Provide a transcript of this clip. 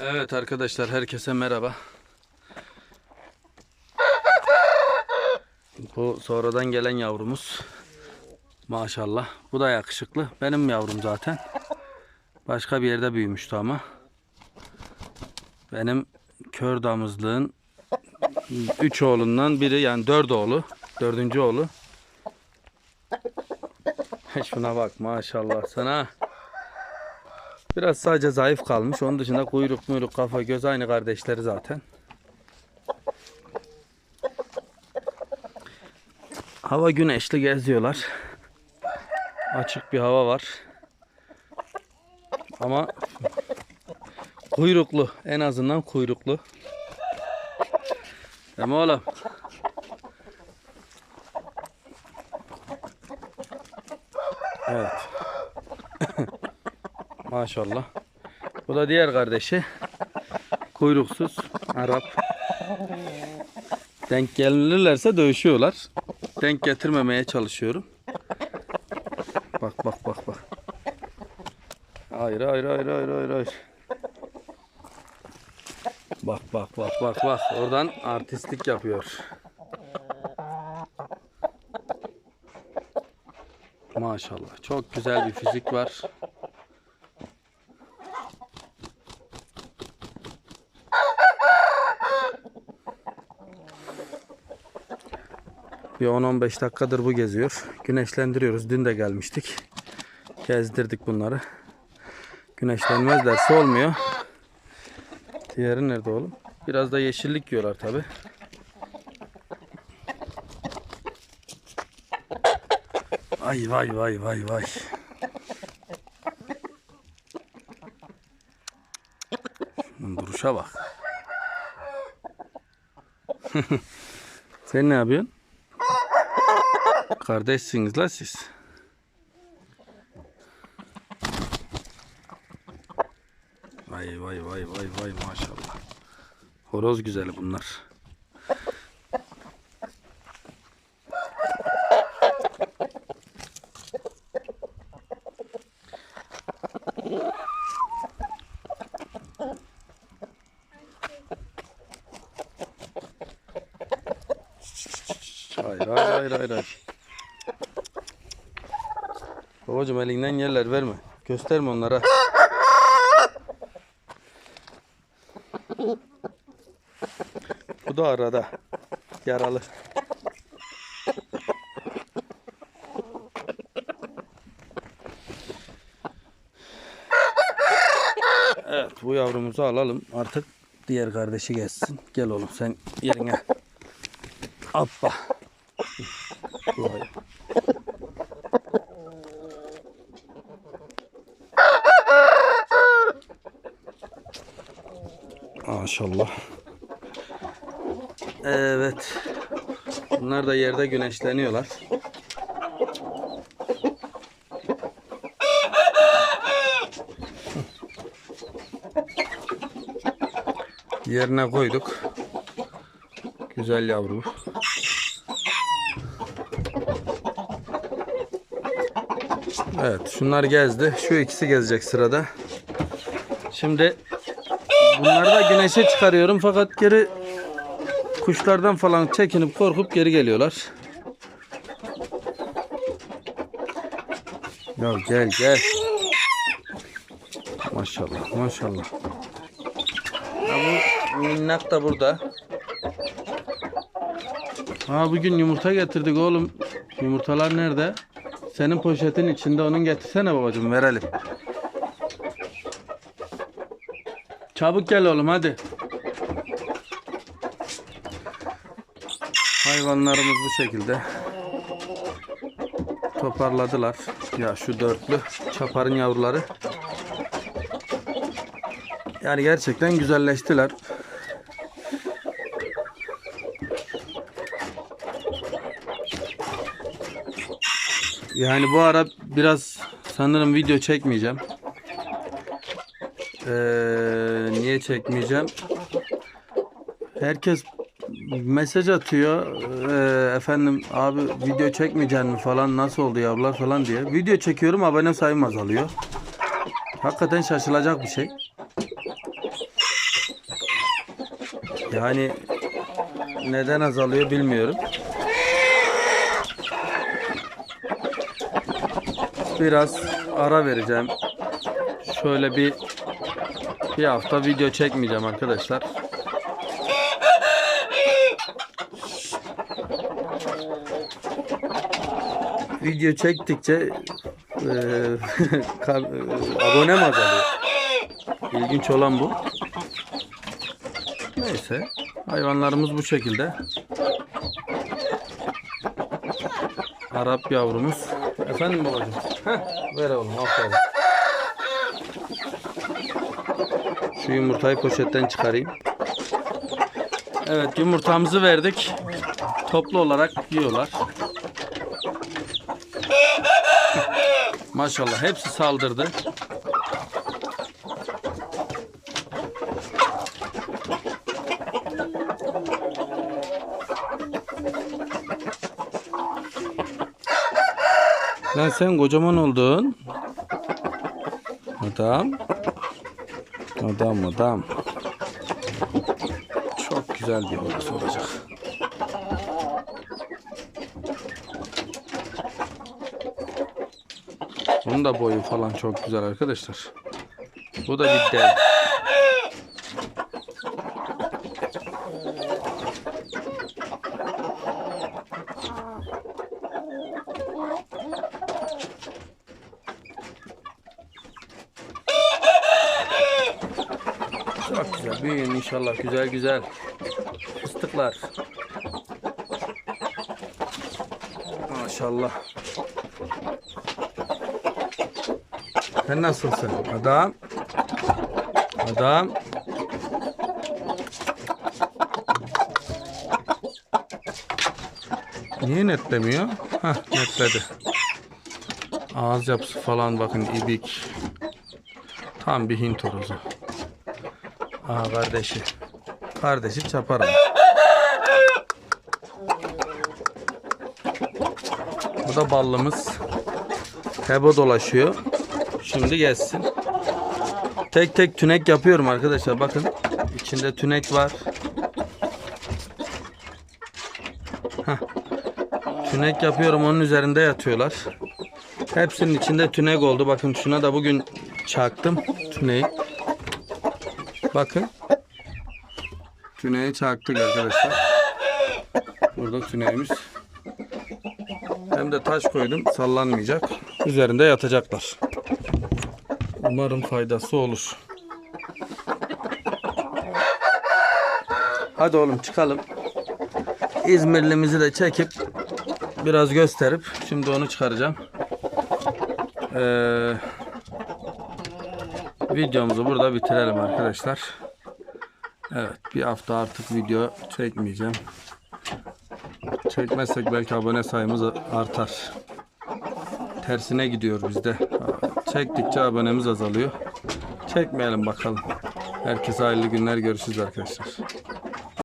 Evet arkadaşlar herkese merhaba. Bu sonradan gelen yavrumuz. Maşallah. Bu da yakışıklı. Benim yavrum zaten. Başka bir yerde büyümüştü ama. Benim kör damızlığın üç oğlundan biri yani dört oğlu. Dördüncü oğlu. Şuna bak maşallah sana. Biraz sadece zayıf kalmış. Onun dışında kuyruk muyruk kafa göz aynı kardeşleri zaten. Hava güneşli geziyorlar. Açık bir hava var. Ama kuyruklu. En azından kuyruklu. Değil mi oğlum? Evet. Maşallah. Bu da diğer kardeşi. Kuyruksuz Arap. Denk gelirlerse dövüşüyorlar. Denk getirmemeye çalışıyorum. Bak bak bak bak. Hayır hayır hayır hayır hayır hayır. Bak bak bak bak bak. Oradan artistlik yapıyor. Maşallah. Çok güzel bir fizik var. Bir 10-15 dakikadır bu geziyor. Güneşlendiriyoruz. Dün de gelmiştik. Gezdirdik bunları. Güneşlenmezlerse olmuyor. Diğeri nerede oğlum? Biraz da yeşillik yiyorlar tabi. Ay vay vay vay vay. Şunun duruşa bak. Sen ne yapıyorsun? Kardeşsiniz la siz. Vay vay vay vay vay maşallah. Horoz güzeli bunlar. Hayır hayır hayır hayır. hayır. Babacım elinden yerler verme. Gösterme onlara. Bu da arada. Yaralı. Evet bu yavrumuzu alalım. Artık diğer kardeşi gelsin. Gel oğlum sen yerine. Hoppa. Vay. Maşallah. Evet. Bunlar da yerde güneşleniyorlar. Yerine koyduk. Güzel yavru. Evet, şunlar gezdi. Şu ikisi gezecek sırada. Şimdi bunları da güneşe çıkarıyorum fakat geri kuşlardan falan çekinip korkup geri geliyorlar. Ya gel gel. Maşallah maşallah. Ya bu minnak da burada. Ha bugün yumurta getirdik oğlum. Yumurtalar nerede? Senin poşetin içinde onun getirsene babacığım verelim. Çabuk gel oğlum hadi. Hayvanlarımız bu şekilde. Toparladılar. Ya şu dörtlü çaparın yavruları. Yani gerçekten güzelleştiler. Yani bu ara biraz sanırım video çekmeyeceğim. Ee, niye çekmeyeceğim? Herkes mesaj atıyor. Ee, efendim abi video çekmeyeceksin mi falan nasıl oldu yavrular falan diye. Video çekiyorum abone sayım azalıyor. Hakikaten şaşılacak bir şey. Yani neden azalıyor bilmiyorum. Biraz ara vereceğim. Şöyle bir bir hafta video çekmeyeceğim arkadaşlar. Video çektikçe kal- eee, abonem azalıyor. İlginç olan bu. Neyse. Hayvanlarımız bu şekilde. Arap yavrumuz. Efendim babacığım. Heh, ver oğlum aferin. Şu yumurtayı poşetten çıkarayım. Evet yumurtamızı verdik. Toplu olarak yiyorlar. Maşallah hepsi saldırdı. Lan sen kocaman oldun. Adam. Adam adam. Çok güzel bir orası olacak. Bunun da boyu falan çok güzel arkadaşlar. Bu da bir dev. Güzel. Büyüyün inşallah. Güzel güzel. Fıstıklar. Maşallah. Sen nasılsın? Adam. Adam. Niye netlemiyor? Hah netledi. Ağız yapısı falan bakın ibik. Tam bir Hint horozu. Aa kardeşi. Kardeşi çapar ama. Bu da ballımız. Hebo dolaşıyor. Şimdi gelsin. Tek tek tünek yapıyorum arkadaşlar. Bakın. içinde tünek var. Tünek yapıyorum. Onun üzerinde yatıyorlar. Hepsinin içinde tünek oldu. Bakın şuna da bugün çaktım tüneyi. Bakın. Tüneyi çaktık arkadaşlar. Burada tüneğimiz. Hem de taş koydum sallanmayacak. Üzerinde yatacaklar. Umarım faydası olur. Hadi oğlum çıkalım. İzmirlimizi de çekip biraz gösterip şimdi onu çıkaracağım. Ee, videomuzu burada bitirelim arkadaşlar. Evet bir hafta artık video çekmeyeceğim. Çekmezsek belki abone sayımız artar. Tersine gidiyor bizde. Çektikçe abonemiz azalıyor. Çekmeyelim bakalım. Herkese hayırlı günler görüşürüz arkadaşlar.